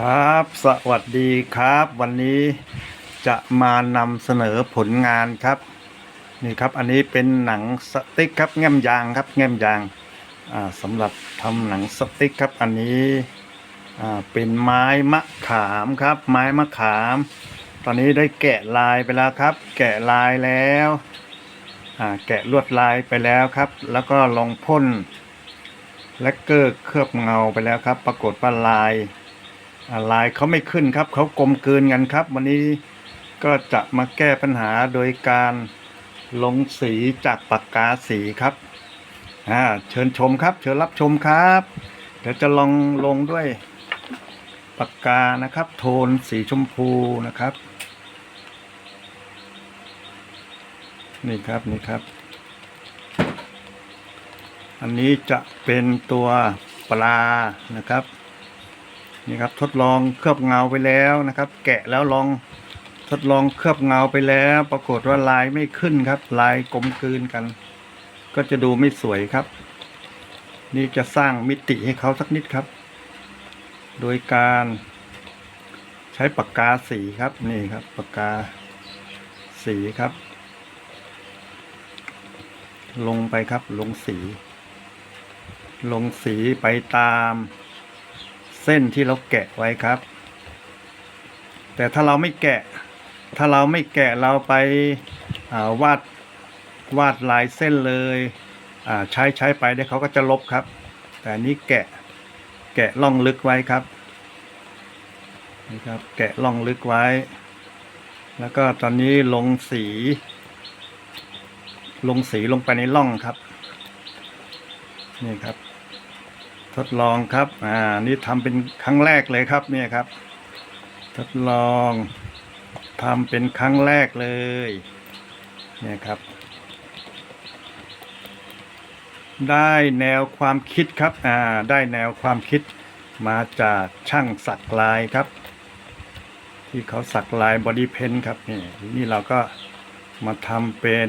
ครับ สวัสดีครับ วันนี้จะมานำเสนอผลงานครับ นี่ครับอันนี้เป็นหนังสติ๊กครับแง้มยางครับ แง้มยางาสำหรับทำหนังสติ๊กครับ อันนี้เป็นไม้มะขามครับ ไม้มะขาม ตอนนี้ได้แกะลายไปแล้วครับ แกะลายแล้วแกะลวดลายไปแล้วครับ แล้วก็ลองพ่นแลกเกอร์เคลือบเงาไปแล้วครับ ปรากฏว่าลาย ลายเขาไม่ขึ้นครับ เขากลมกลืนกันครับ วันนี้ก็จะมาแก้ปัญหาโดยการลงสีจากปากกาสีครับอ่าเชิญชมครับ เชิญรับชมครับ เดี๋ยวจะลองลงด้วยปากกานะครับ โทนสีชมพูนะครับ นี่ครับนี่ครับ อันนี้จะเป็นตัวปลานะครับ นี่ครับทดลองเคลือบเงาไปแล้วนะครับ แกะแล้วลองทดลองเคลือบเงาไปแล้ว ปรากฏว่าลายไม่ขึ้นครับ ลายกลมกลืนกัน ก็จะดูไม่สวยครับ นี่จะสร้างมิติให้เขาสักนิดครับ โดยการใช้ปากกาสีครับนี่ครับปากกาสีครับ ลงไปครับลงสี ลงสีไปตาม เส้นที่เราแกะไว้ครับ แต่ถ้าเราไม่แกะ ถ้าเราไม่แกะเราไปาวาดวาดลายเส้นเลยใช้ใช้ไปเดี๋ยวเขาก็จะลบครับ แต่นี้แกะแกะล่องลึกไว้ครับนี่ครับ แกะล่องลึกไว้ แล้วก็ตอนนี้ลงสี ลงสีลงไปในร่องครับ นี่ครับ ทดลองครับ อ่า นี่ทำเป็นครั้งแรกเลยครับ เนี่ยครับ ทดลองทำเป็นครั้งแรกเลย เนี่ยครับ ได้แนวความคิดครับ อ่า ได้แนวความคิดมาจากช่างสักลายครับ ที่เขาสักลายบอดี้เพนครับ นี่นี่เราก็มาทำเป็น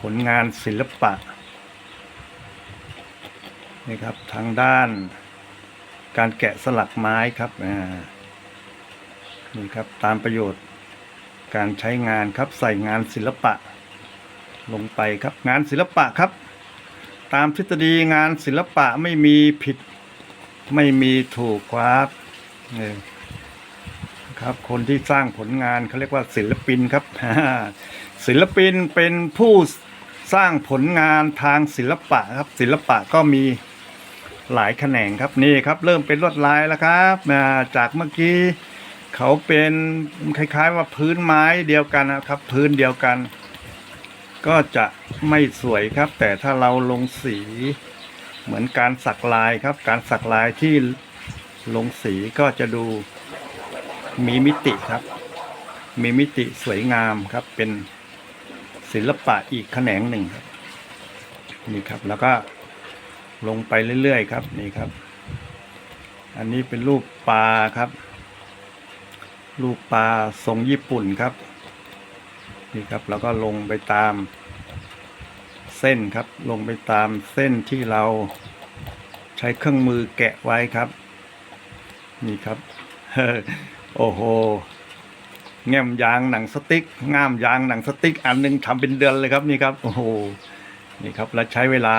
ผลงานศิลปะ นี่ครับทางด้านการแกะสลักไม้ครับอ่านี่ครับตามประโยชน์การใช้งานครับใส่งานศิลปะ ลงไปครับงานศิลปะครับ ตามทฤษฎีงานศิลปะไม่มีผิดไม่มีถูกครับนี่ครับคนที่สร้างผลงานเขาเรียกว่าศิลปินครับ ศิลปินเป็นผู้สร้างผลงานทางศิลปะครับศิลปะก็มี หลายแขนงครับนี่ครับ เริ่มเป็นลวดลายแล้วครับจากเมื่อกี้เขาเป็นคล้ายๆว่าพื้นไม้เดียวกันนะครับ พื้นเดียวกัน ก็จะไม่สวยครับ แต่ถ้าเราลงสีเหมือนการสักลายครับ การสักลายที่ลงสีก็จะดูมีมิติครับ มีมิติสวยงามครับ เป็นศิลปะอีกแขนงหนึ่งครับนี่ครับแล้วก็ ลงไปเรื่อยๆครับนี่ครับ อันนี้เป็นรูปปลาครับ รูปปลาทรงญี่ปุ่นครับ นี่ครับแล้วก็ลงไปตามเส้นครับ ลงไปตามเส้นที่เราใช้เครื่องมือแกะไว้ครับ นี่ครับโอ้โหแง้มยางหนังสติ๊กง่ามยางหนังสติ๊ก อันหนึงทำเป็นเดือนเลยครับนี่ครับ โอ้โหนี่ครับ แล้วใช้เวลา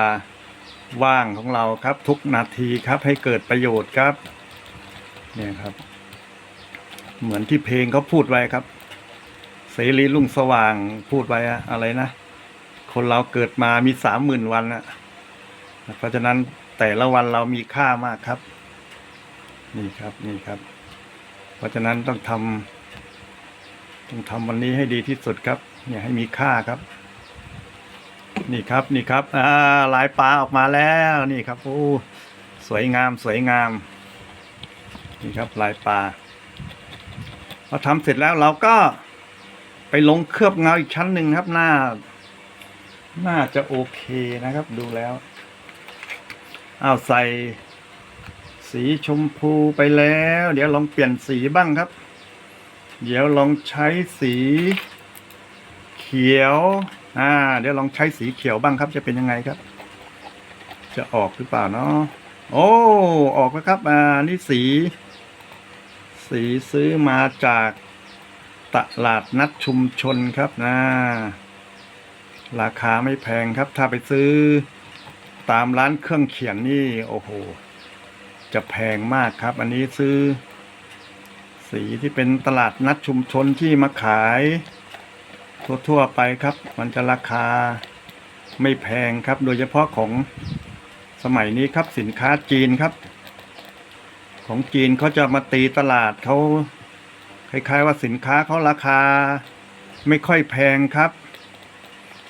ว่างของเราครับ ทุกนาทีครับให้เกิดประโยชน์ครับ เนี่ยครับ เหมือนที่เพลงเขาพูดไว้ครับ เสรีรุ่งสว่างพูดไว้อะอะไรนะ คนเราเกิดมามีสามหมื่นวันอะเพราะฉะนั้นแต่ละวันเรามีค่ามากครับ นี่ครับนี่ครับ เพราะฉะนั้นต้องทำต้องทำวันนี้ให้ดีที่สุดครับ เนี่ยให้มีค่าครับ นี่ครับนี่ครับอ่าลายปลาออกมาแล้วนี่ครับโอ้สวยงามสวยงามนี่ครับลายปลาพอทำเสร็จแล้วเราก็ไปลงเคลือบเงาอีกชั้นหนึ่งครับหน้า น่าจะโอเคนะครับ ดูแล้วเอาใส่สีชมพูไปแล้ว เดี๋ยวลองเปลี่ยนสีบ้างครับ เดี๋ยวลองใช้สี เขียว อ่า เดี๋ยวลองใช้สีเขียวบ้างครับ จะเป็นยังไงครับ จะออกหรือเปล่าเนาะโอ้ออกแล้วครับ อ่านี่สี สีซื้อมาจากตลาดนัดชุมชนครับนะ ราคาไม่แพงครับ ถ้าไปซื้อตามร้านเครื่องเขียนนี่ โอ้โห จะแพงมากครับ อันนี้ซื้อ สีที่เป็นตลาดนัดชุมชนที่มาขาย ทั่วๆไปครับ มันจะราคาไม่แพงครับ โดยเฉพาะของสมัยนี้ครับสินค้าจีนครับ ของจีนเขาจะมาตีตลาดเขาคล้ายๆว่าสินค้าเขาราคาไม่ค่อยแพงครับ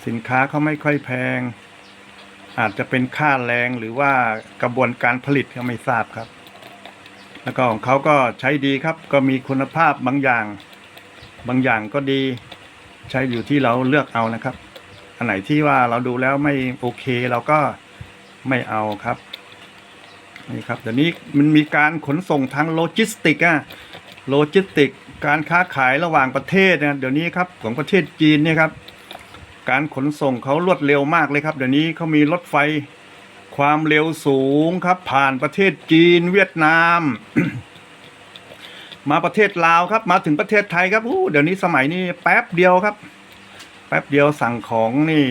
สินค้าเขาไม่ค่อยแพง อาจจะเป็นค่าแรงหรือว่ากระบวนการผลิตก็ไม่ทราบครับ แล้วก็ของเขาก็ใช้ดีครับ ก็มีคุณภาพบางอย่าง บางอย่างก็ดี ใช้อยู่ที่เราเลือกเอานะครับ อันไหนที่ว่าเราดูแล้วไม่โอเคเราก็ไม่เอาครับนี่ครับเดี๋ยวนี้มันมีการขนส่งทางโลจิสติกอะโลจิสติก การค้าขายระหว่างประเทศนะเดี๋ยวนี้ครับของประเทศจีนเนี่ยครับ การขนส่งเขารวดเร็วมากเลยครับ เดี๋ยวนี้เขามีรถไฟความเร็วสูงครับ ผ่านประเทศจีนเวียดนาม มาประเทศลาวครับ มาถึงประเทศไทยครับอู้เดี๋ยวนี้สมัยนี้แป๊บเดียวครับ แป๊บเดียวสั่งของนี่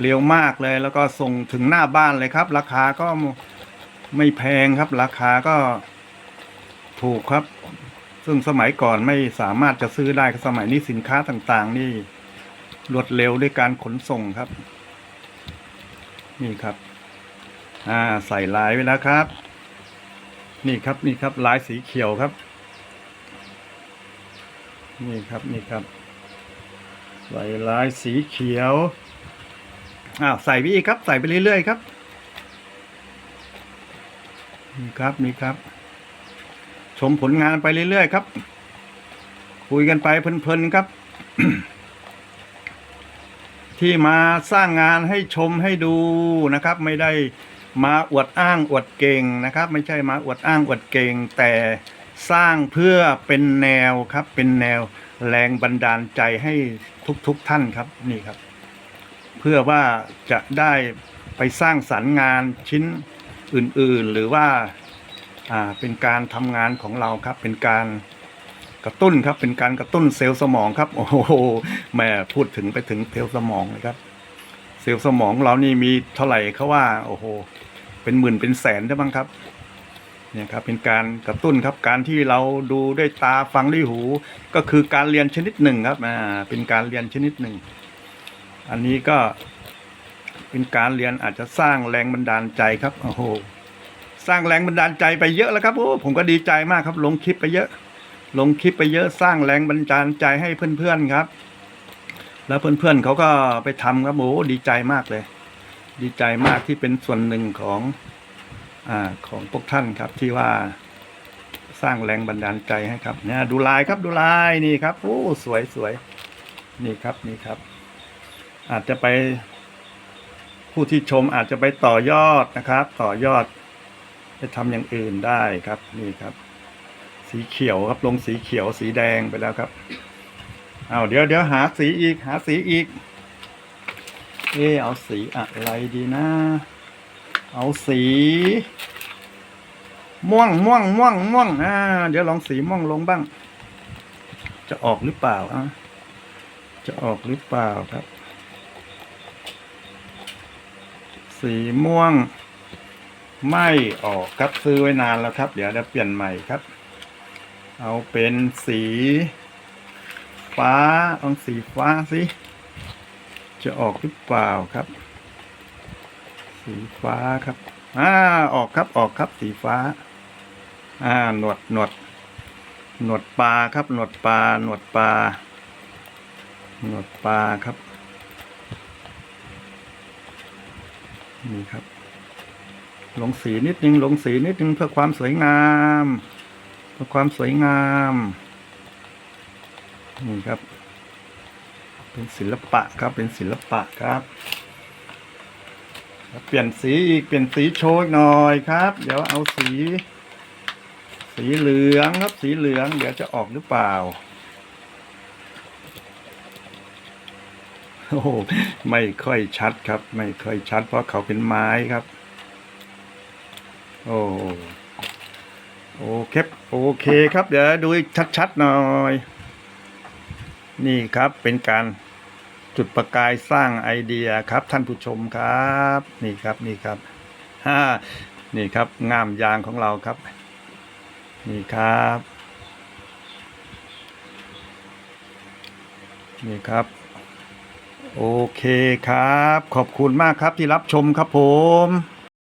เร็วมากเลย แล้วก็ส่งถึงหน้าบ้านเลยครับ ราคาก็ไม่แพงครับ ราคาก็ถูกครับ ซึ่งสมัยก่อนไม่สามารถจะซื้อได้สมัยนี้สินค้าต่างๆ นี่รวดเร็วด้วยการขนส่งครับ นี่ครับ อ่าใส่ลายไว้แล้วครับ นี่ครับนี่ครับลายสีเขียวครับ นี่ครับนี่ครับใส่ลายสีเขียวอ้าวใส่ไปอีกครับ ใส่ไปเรื่อยๆครับนี่ครับนี่ครับ ชมผลงานไปเรื่อยๆครับ คุยกันไปเพลินๆครับ ที่มาสร้างงานให้ชมให้ดูนะครับ ไม่ได้มาอวดอ้างอวดเก่งนะครับ ไม่ใช่มาอวดอ้างอวดเก่งแต่ สร้างเพื่อเป็นแนวครับ เป็นแนวแรงบันดาลใจให้ทุกๆทท่านครับนี่ครับ เพื่อว่าจะได้ไปสร้างสรรค์งานชิ้นอื่นๆ หรือว่าอ่าเป็นการทำงานของเราครับ เป็นการกระตุ้นครับ เป็นการกระตุ้นเซลล์สมองครับ โอ้โหแม่พูดถึงไปถึงเซลล์สมองเลยครับ เซลล์สมองเรานี่มีเท่าไหร่เขาว่า โอ้โหเป็นหมื่นเป็นแสนได้บ้างครับ เนี่ยครับเป็นการกระตุ้นครับการที่เราดูด้วยตาฟังด้วยหู ก็คือการเรียนชนิดหนึ่งครับอ่าเป็นการเรียนชนิดหนึ่ง อันนี้ก็เป็นการเรียนอาจจะสร้างแรงบันดาลใจครับโอ้โหสร้างแรงบันดาลใจไปเยอะแล้วครับโอ้ผมก็ดีใจมากครับ ลงคลิปไปเยอะ ลงคลิปไปเยอะสร้างแรงบันดาลใจให้เพื่อนๆครับ แล้วเพื่อนๆเขาก็ไปทำครับโอ้ดีใจมากเลย ดีใจมากที่เป็นส่วนหนึ่งของ อของพวกท่านครับที่ว่าสร้างแรงบันดาลใจให้ครับเนี่ยดูลายครับดูลายนี่ครับโอ้สวยสวยนี่ครับนี่ครับ อาจจะไป ผู้ที่ชมอาจจะไปต่อยอดนะครับ ต่อยอดไปทำอย่างอื่นได้ครับนี่ครับ สีเขียวครับลงสีเขียวสีแดงไปแล้วครับเอาเดี๋ยวเดี๋ยวหาสีอีกหาสีอีก เออเอาสีอะไรดีนะ เอาสี ม่วงม่วงม่วงม่วงอ่าเดี๋ยวลองสีม่วงลงบ้าง จะออกหรือเปล่าอะจะออกหรือเปล่าครับ สีม่วง ไม่ออกครับซื้อไว้นานแล้วครับ เดี๋ยวจะเปลี่ยนใหม่ครับ เอาเป็นสี ฟ้าเอาสีฟ้าสิจะออกหรือเปล่าครับ สีฟ้าครับอ่าออกครับออกครับสีฟ้า อ่าหนวดหนวดหนวดปลาครับ หนวดปลาหนวดปลาหนวดปลาครับนี่ครับ ลงสีนิดนึงลงสีนิดนึงเพื่อความสวยงาม เพื่อความสวยงามนี่ครับ เป็นศิลปะครับเป็นศิลปะครับเปลี่ยนสีอีกเปลี่ยนสีโชว์หน่อยครับ เดี๋ยวเอาสี สีเหลืองครับสีเหลือง เดี๋ยวจะออกหรือเปล่า โอ้ไม่ค่อยชัดครับ ไม่ค่อยชัด เพราะเขาเป็นไม้ครับ โอ้โอเคโอเคครับ เดี๋ยวดูชัดๆหน่อย นี่ครับเป็นการจุดประกายสร้างไอเดียครับ ท่านผู้ชมครับ นี่ครับนี่ครับฮ่านี่ครับงามยางของเราครับ นี่ครับ นี่ครับ โอเคครับ ขอบคุณมากครับที่รับชมครับผม